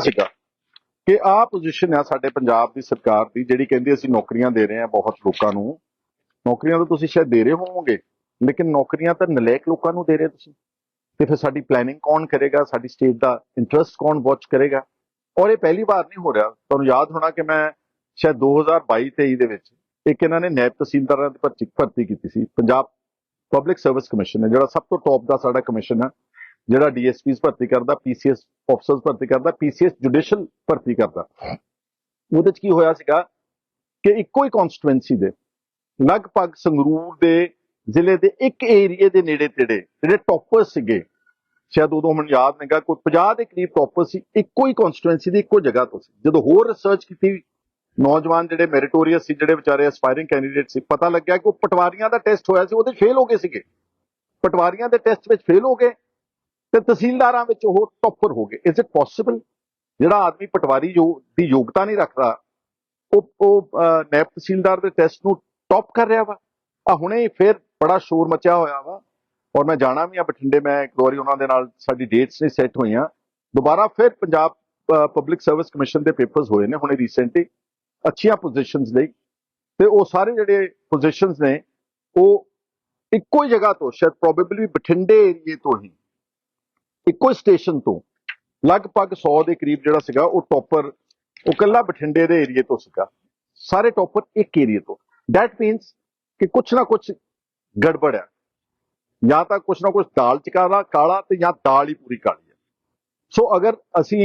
ਸੀਗਾ ਕਿ ਆਹ ਪੋਜੀਸ਼ਨ ਆ ਸਾਡੇ ਪੰਜਾਬ ਦੀ ਸਰਕਾਰ ਦੀ, ਜਿਹੜੀ ਕਹਿੰਦੀ ਅਸੀਂ ਨੌਕਰੀਆਂ ਦੇ ਰਹੇ ਹਾਂ ਬਹੁਤ ਲੋਕਾਂ ਨੂੰ। ਨੌਕਰੀਆਂ ਤਾਂ ਤੁਸੀਂ ਸ਼ਾਇਦ ਦੇ ਰਹੇ ਹੋਵੋਗੇ, ਲੇਕਿਨ ਨੌਕਰੀਆਂ ਤਾਂ ਨਲੇਕ ਲੋਕਾਂ ਨੂੰ ਦੇ ਰਹੇ ਤੁਸੀਂ। ਤੇ ਫਿਰ ਸਾਡੀ ਪਲੈਨਿੰਗ ਕੌਣ ਕਰੇਗਾ? ਸਾਡੀ ਸਟੇਟ ਦਾ ਇੰਟਰਸਟ ਕੌਣ ਵਾਚ ਕਰੇਗਾ? ਔਰ ਇਹ ਪਹਿਲੀ ਵਾਰ ਨਹੀਂ ਹੋ ਰਿਹਾ। ਤੁਹਾਨੂੰ ਯਾਦ ਹੋਣਾ ਕਿ ਮੈਂ ਸ਼ਾਇਦ 2022 23 ਦੇ ਵਿੱਚ ਇੱਕ ਇਹਨਾਂ ਨੇ ਨੈਬ ਤਹਿਸੀਲਦਾਰਾਂ ਦੀ ਭਰਤੀ ਭਰਤੀ ਕੀਤੀ ਸੀ। ਪੰਜਾਬ ਪਬਲਿਕ ਸਰਵਿਸ ਕਮਿਸ਼ਨ ਹੈ ਜਿਹੜਾ ਸਭ ਤੋਂ ਟੌਪ ਦਾ ਸਾਡਾ ਕਮਿਸ਼ਨ ਹੈ ਜਿਹੜਾ ਡੀਐਸਪੀਸ ਭਰਤੀ ਕਰਦਾ ਪੀਸੀਐਸ ਅਫਸਰਸ ਭਰਤੀ ਕਰਦਾ ਪੀਸੀਐਸ ਜੁਡੀਸ਼ੀਅਲ ਭਰਤੀ ਕਰਦਾ। ਉਹਦੇ ਚ ਕੀ ਹੋਇਆ ਸੀਗਾ ਕਿ ਇੱਕੋ ਹੀ ਕਨਸਟੀਟੂਐਂਸੀ ਦੇ ਲਗਭਗ ਸੰਗਰੂਰ ਦੇ ਜ਼ਿਲ੍ਹੇ ਦੇ ਇੱਕ ਏਰੀਏ ਦੇ ਨੇੜੇ ਤੇੜੇ ਜਿਹੜੇ ਟੌਪਰ ਸੀਗੇ, ਸ਼ਾਇਦ ਉਦੋਂ ਮੈਨੂੰ ਯਾਦ ਨਹੀਂਗਾ, ਕੋਈ 50 ਦੇ ਕਰੀਬ ਟੌਪਰ ਸੀ, ਇੱਕੋ ਹੀ ਕਨਸਟੀਟੂਐਂਸੀ ਦੀ ਇੱਕੋ ਜਗ੍ਹਾ ਤੋਂ ਸੀ। ਜਦੋਂ ਹੋਰ ਰਿਸਰਚ ਕੀਤੀ, ਨੌਜਵਾਨ ਜਿਹੜੇ ਮੈਰੀਟੋਰੀਅਸ ਸੀ, ਜਿਹੜੇ ਵਿਚਾਰੇ ਐਸਪਾਇਰਿੰਗ ਕੈਂਡੀਡੇਟ ਸੀ, ਪਤਾ ਲੱਗਿਆ ਕਿ ਉਹ ਪਟਵਾਰੀਆਂ ਦਾ ਟੈਸਟ ਹੋਇਆ ਸੀ, ਉਹਦੇ ਫੇਲ ਹੋ ਗਏ ਸੀਗੇ। ਪਟਵਾਰੀਆਂ ਦੇ ਟੈਸਟ ਵਿੱਚ ਫੇਲ ਹੋ ਗਏ ਤੇ ਤਹਿਸੀਲਦਾਰਾਂ ਵਿੱਚ ਉਹ ਟੌਪਰ ਹੋ ਗਏ। ਇਜ਼ ਇਟ ਪੋਸੀਬਲ ਜਿਹੜਾ ਆਦਮੀ ਪਟਵਾਰੀ ਜੋ ਦੀ ਯੋਗਤਾ ਨਹੀਂ ਰੱਖਦਾ, ਉਹ ਉਹ ਨੈਬ ਤਹਿਸੀਲਦਾਰ ਦੇ ਟੈਸਟ ਨੂੰ ਟੌਪ ਕਰ ਰਿਹਾ ਵਾ। ਆ ਹੁਣੇ ਫਿਰ ਬੜਾ ਸ਼ੋਰ ਮਚਿਆ ਹੋਇਆ ਵਾ। ਔਰ ਮੈਂ ਜਾਣਾ ਵੀ ਆ ਬਠਿੰਡੇ, ਮੈਂ ਇੱਕ ਵਾਰੀ ਉਹਨਾਂ ਦੇ ਨਾਲ ਸਾਡੀ ਡੇਟਸ ਨਹੀਂ ਸੈੱਟ ਹੋਈਆਂ। ਦੁਬਾਰਾ ਫਿਰ ਪੰਜਾਬ ਪਬਲਿਕ ਸਰਵਿਸ ਕਮਿਸ਼ਨ ਦੇ ਪੇਪਰਸ ਹੋਏ ਨੇ ਹੁਣੇ ਰੀਸੈਂਟਲੀ ਅੱਛੀਆਂ ਪੋਜੀਸ਼ਨਸ ਲਈ। ਤੇ ਉਹ ਸਾਰੇ ਜਿਹੜੇ ਪੋਜੀਸ਼ਨਸ ਨੇ, ਉਹ ਇੱਕੋ ਹੀ ਜਗ੍ਹਾ ਤੋਂ, ਸ਼ਾਇਦ ਪ੍ਰੋਬੇਬਲੀ ਬਠਿੰਡੇ ਏਰੀਏ ਤੋਂ ਹੀ ਇੱਕੋ ਹੀ ਸਟੇਸ਼ਨ ਤੋਂ ਲਗਭਗ 100 ਦੇ ਕਰੀਬ ਜਿਹੜਾ ਸੀਗਾ, ਉਹ ਟੌਪਰ, ਉਹ ਕੱਲਾ ਬਠਿੰਡੇ ਦੇ ਏਰੀਏ ਤੋਂ ਸੀਗਾ। ਸਾਰੇ ਟੌਪਰ ਇੱਕ ਏਰੀਏ ਤੋਂ। ਦੈਟ ਮੀਨਸ ਕਿ ਕੁਛ ਨਾ ਕੁਛ ਗੜਬੜ ਹੈ ਜਾਂ ਤਾਂ ਕੁਛ ਨਾ ਕੁਛ ਦਾਲ ਚ ਕਾਲਾ ਕਾਲਾ ਤੇ ਜਾਂ ਦਾਲ ਹੀ ਪੂਰੀ ਕਾਲੀ ਹੈ। ਸੋ ਅਗਰ ਅਸੀਂ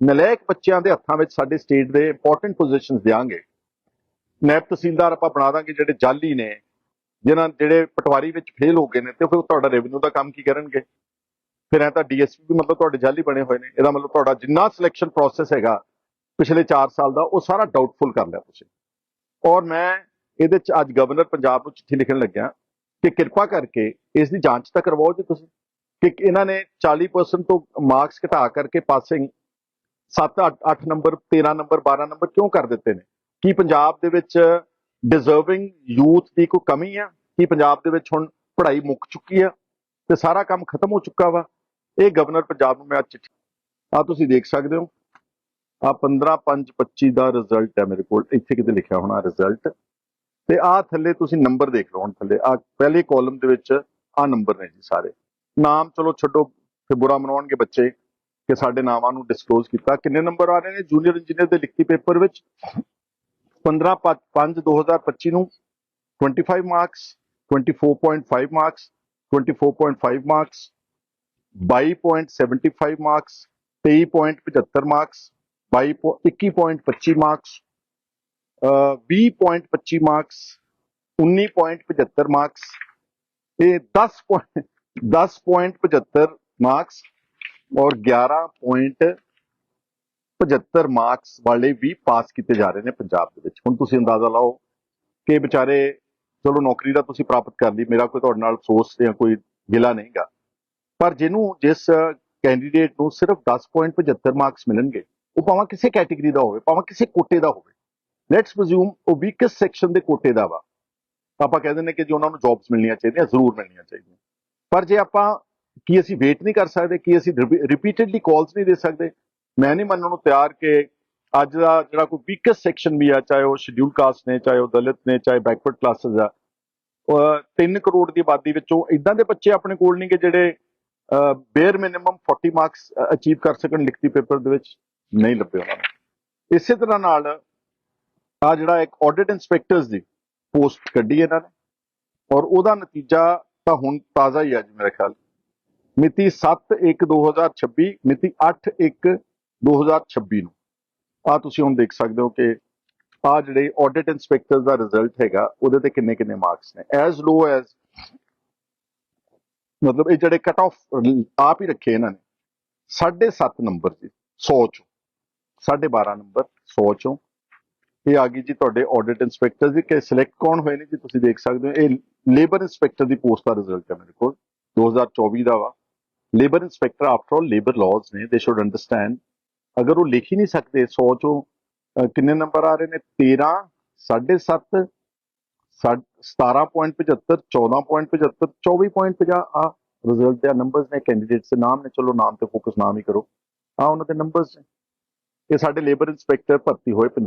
ਨਲਾਇਕ ਬੱਚਿਆਂ ਦੇ ਹੱਥਾਂ ਵਿੱਚ ਸਾਡੇ ਸਟੇਟ ਦੇ ਇੰਪੋਰਟੈਂਟ ਪੋਜੀਸ਼ਨਸ ਦਿਆਂਗੇ, ਨੈਬ ਤਹਿਸੀਲਦਾਰ ਆਪਾਂ ਬਣਾ ਦਾਂਗੇ ਜਿਹੜੇ ਜਾਲੀ ਨੇ ਜਿਨ੍ਹਾਂ ਜਿਹੜੇ ਪਟਵਾਰੀ ਵਿੱਚ ਫੇਲ ਹੋ ਗਏ ਨੇ, ਤੇ ਫਿਰ ਤੁਹਾਡਾ ਰੈਵਨਿਊ ਦਾ ਕੰਮ ਕੀ ਕਰਨਗੇ? ਫਿਰ ਐ ਤਾਂ ਡੀਐਸਪੀ ਵੀ ਮਤਲਬ ਤੁਹਾਡੇ ਜਾਲੀ ਬਣੇ ਹੋਏ ਨੇ। ਇਹਦਾ ਮਤਲਬ ਤੁਹਾਡਾ ਜਿੰਨਾ ਸਿਲੈਕਸ਼ਨ ਪ੍ਰੋਸੈਸ ਹੈਗਾ ਪਿਛਲੇ 4 ਸਾਲ ਦਾ, ਉਹ ਸਾਰਾ ਡਾਊਟਫੁਲ ਕਰ ਲਿਆ ਤੁਸੀਂ। ਔਰ ਮੈਂ ਇਹਦੇ ਚ ਅੱਜ ਗਵਰਨਰ ਪੰਜਾਬ ਨੂੰ ਚਿੱਠੀ ਲਿਖਣ ਲੱਗਿਆ ਕਿ ਕਿਰਪਾ ਕਰਕੇ ਇਸ ਦੀ ਜਾਂਚ ਤਾਂ ਕਰਵਾਓ ਜੀ ਤੁਸੀਂ। ਕਿ ਇਹਨਾਂ ਨੇ 40% ਤੋਂ ਮਾਰਕਸ ਘਟਾ ਕਰਕੇ ਪਾਸਿੰਗ 7 8 ਨੰਬਰ 13 ਨੰਬਰ 12 ਨੰਬਰ ਕਿਉਂ ਕਰ ਦਿੱਤੇ ਨੇ? ਕੀ ਪੰਜਾਬ ਦੇ ਵਿੱਚ ਡਿਜ਼ਰਵਿੰਗ ਯੂਥ ਦੀ ਕੋਈ ਕਮੀ ਆ? ਕੀ ਪੰਜਾਬ ਦੇ ਵਿੱਚ ਹੁਣ ਪੜ੍ਹਾਈ ਮੁੱਕ ਚੁੱਕੀ ਆ? ਤੇ ਸਾਰਾ ਕੰਮ ਖਤਮ ਹੋ ਚੁੱਕਾ ਵਾ? ਇਹ ਗਵਰਨਰ ਪੰਜਾਬ ਨੂੰ ਮੈਂ ਅੱਜ ਚਿੱਠੀ ਆ ਤੁਸੀਂ ਦੇਖ ਸਕਦੇ ਹੋ। ਆ 15 5 25 ਦਾ ਰਿਜ਼ਲਟ ਹੈ ਮੇਰੇ ਕੋਲ। ਇੱਥੇ ਕਿਤੇ ਲਿਖਿਆ ਹੋਣਾ ਰਿਜ਼ਲਟ ਤੇ ਆ ਥੱਲੇ ਤੁਸੀਂ ਨੰਬਰ ਦੇਖ ਲਓ ਹੁਣ ਥੱਲੇ। ਆ ਪਹਿਲੇ ਕਾਲਮ ਦੇ ਵਿੱਚ ਆ ਨੰਬਰ ਨੇ ਜੀ ਸਾਰੇ। ਨਾਮ ਚਲੋ ਛੱਡੋ, ਫਿਰ ਬੁਰਾ ਮਨਾਉਣਗੇ ਬੱਚੇ ਕਿ ਸਾਡੇ ਨਾਮਾਂ ਨੂੰ ਡਿਸਕਲੋਜ਼ ਕੀਤਾ। ਕਿੰਨੇ ਨੰਬਰ ਆ ਰਹੇ ਨੇ? ਜੂਨੀਅਰ ਇੰਜੀਨੀਅਰ ਦੇ ਲਿਖਤੀ ਪੇਪਰ ਵਿੱਚ 15 5 2025 ਨੂੰ 25 marks 24.5 marks 24.5 marks 22.75 marks 23.75 marks 22 21.25 marks ਅਹ 20.25 ਮਾਰਕਸ 19.75 ਮਾਰਕਸ ਇਹ 10 point 10.75 ਮਾਰਕਸ ਔਰ 11.75 ਮਾਰਕਸ ਵਾਲੇ ਵੀ ਪਾਸ ਕੀਤੇ ਜਾ ਰਹੇ ਨੇ ਪੰਜਾਬ ਦੇ ਵਿੱਚ। ਹੁਣ ਤੁਸੀਂ ਅੰਦਾਜ਼ਾ ਲਾਓ ਕਿ ਵਿਚਾਰੇ ਚਲੋ ਨੌਕਰੀ ਦਾ ਤੁਸੀਂ ਪ੍ਰਾਪਤ ਕਰ ਲਈ, ਮੇਰਾ ਕੋਈ ਤੁਹਾਡੇ ਨਾਲ ਅਫਸੋਸ ਜਾਂ ਕੋਈ ਗਿਲਾ ਨਹੀਂਗਾ। ਪਰ ਜਿਹਨੂੰ ਜਿਸ ਕੈਂਡੀਡੇਟ ਨੂੰ ਸਿਰਫ 10.75 ਮਾਰਕਸ ਮਿਲਣਗੇ, ਉਹ ਭਾਵੇਂ ਕਿਸੇ ਕੈਟਾਗਰੀ ਦਾ ਹੋਵੇ, ਭਾਵੇਂ ਕਿਸੇ ਕੋਟੇ ਦਾ ਹੋਵੇ ਲੈਟਸ ਪ੍ਰਜ਼ੂਮ ਉਹ ਵੀਕੈਸਟ ਸੈਕਸ਼ਨ ਦੇ ਕੋਟੇ ਦਾ ਵਾ। ਆਪਾਂ ਕਹਿੰਦੇ ਨੇ ਕਿ ਜੇ ਉਹਨਾਂ ਨੂੰ ਜੌਬਸ ਮਿਲਣੀਆਂ ਚਾਹੀਦੀਆਂ, ਜ਼ਰੂਰ ਮਿਲਣੀਆਂ ਚਾਹੀਦੀਆਂ। ਪਰ ਜੇ ਆਪਾਂ ਕੀ ਅਸੀਂ ਵੇਟ ਨਹੀਂ ਕਰ ਸਕਦੇ, ਕੀ ਅਸੀਂ ਰਿਪੀਟਿਡਲੀ ਕਾਲਸ ਨਹੀਂ ਦੇ ਸਕਦੇ, ਮੈਂ ਨਹੀਂ ਮੰਨਣ ਨੂੰ ਤਿਆਰ ਕਿ ਅੱਜ ਦਾ ਜਿਹੜਾ ਕੋਈ ਵੀਕੈਸਟ ਸੈਕਸ਼ਨ ਵੀ ਆ, ਚਾਹੇ ਉਹ ਸ਼ਡਿਊਲ ਕਾਸਟ ਨੇ, ਚਾਹੇ ਉਹ ਦਲਿਤ ਨੇ, ਚਾਹੇ ਬੈਕਵਰਡ ਕਲਾਸਸ ਆ 3 ਕਰੋੜ ਦੀ ਆਬਾਦੀ ਵਿੱਚੋਂ ਇਦਾਂ ਦੇ ਬੱਚੇ ਆਪਣੇ ਕੋਲ ਨਹੀਂ ਕਿ ਜਿਹੜੇ ਬੇਅਰ ਮਿਨੀਮਮ 40 ਮਾਰਕਸ ਅਚੀਵ ਕਰ ਸਕਣ ਲਿਖਤੀ ਪੇਪਰ ਦੇ ਵਿੱਚ ਨਹੀਂ ਲੱਭੇ ਉਹਨਾਂ ਨੂੰ। ਇਸੇ ਤਰ੍ਹਾਂ ਨਾਲ ਆ ਜਿਹੜਾ ਇੱਕ ਆਡਿਟ ਇਨਸਪੈਕਟਰਸ ਦੀ ਪੋਸਟ ਕੱਢੀ ਇਹਨਾਂ ਨੇ, ਔਰ ਉਹਦਾ ਨਤੀਜਾ ਤਾਂ ਹੁਣ ਤਾਜ਼ਾ ਹੀ ਆ ਜੀ ਮੇਰੇ ਖਿਆਲ। ਮਿਤੀ 7/1/2026 ਮਿਤੀ 8/1/2026 ਨੂੰ। ਆ ਤੁਸੀਂ ਹੁਣ ਦੇਖ ਸਕਦੇ ਹੋ ਕਿ ਆ ਜਿਹੜੇ ਆਡਿਟ ਇਨਸਪੈਕਟਰ ਦਾ ਰਿਜ਼ਲਟ ਹੈਗਾ, ਉਹਦੇ ਤੇ ਕਿੰਨੇ ਕਿੰਨੇ ਮਾਰਕਸ ਨੇ। ਐਜ਼ ਲੋ ਐਜ਼ ਮਤਲਬ ਇਹ ਜਿਹੜੇ ਕਟ ਆਫ ਆਪ ਹੀ ਰੱਖੇ ਇਹਨਾਂ ਨੇ। 7.5 ਨੰਬਰ ਜੀ 100 ਚੋਂ। 12.5 ਨੰਬਰ 100 ਚੋਂ। ਇਹ ਆ ਗਈ ਜੀ ਤੁਹਾਡੇ ਆਡਿਟ ਇਨਸਪੈਕਟਰ ਜੀ, ਕਿ ਸਿਲੈਕਟ ਕੌਣ ਹੋਏ ਨੇ ਜੀ ਤੁਸੀਂ ਦੇਖ ਸਕਦੇ ਹੋ। ਇਹ ਲੇਬਰ ਇਨਸਪੈਕਟਰ ਦੀ ਪੋਸਟ ਦਾ ਰਿਜ਼ਲਟ ਹੈ ਮੇਰੇ ਕੋਲ। 2024 ਦਾ ਵਾ। Labour inspector after all labour laws ਨੇ। ਦੇ ਸ਼ੁੱਡ ਅੰਡਰਸਟੈਂਡ ਅਗਰ ਉਹ ਲਿਖ ਹੀ ਨਹੀਂ ਸਕਦੇ 100 ਚੋਂ ਕਿੰਨੇ ਨੰਬਰ ਆ ਰਹੇ ਨੇ? 13 7.5 17.75 14.75 24.50 ਆ ਰਿਜ਼ਲਟ ਦੇ ਨੰਬਰਸ ਨੇ ਕੈਂਡੀਡੇਟਸ ਦੇ ਨਾਮ ਨੇ, ਚਲੋ ਨਾਮ ਤੇ ਫੋਕਸ ਨਾਮ ਹੀ ਕਰੋ। ਆ ਉਹਨਾਂ ਦੇ ਨੰਬਰਸ ਨੇ। ਇਹ ਸਾਡੇ ਲੇਬਰ ਇੰਸਪੈਕਟਰ ਭਰਤੀ ਹੋਏ ਪੰਜਾਬ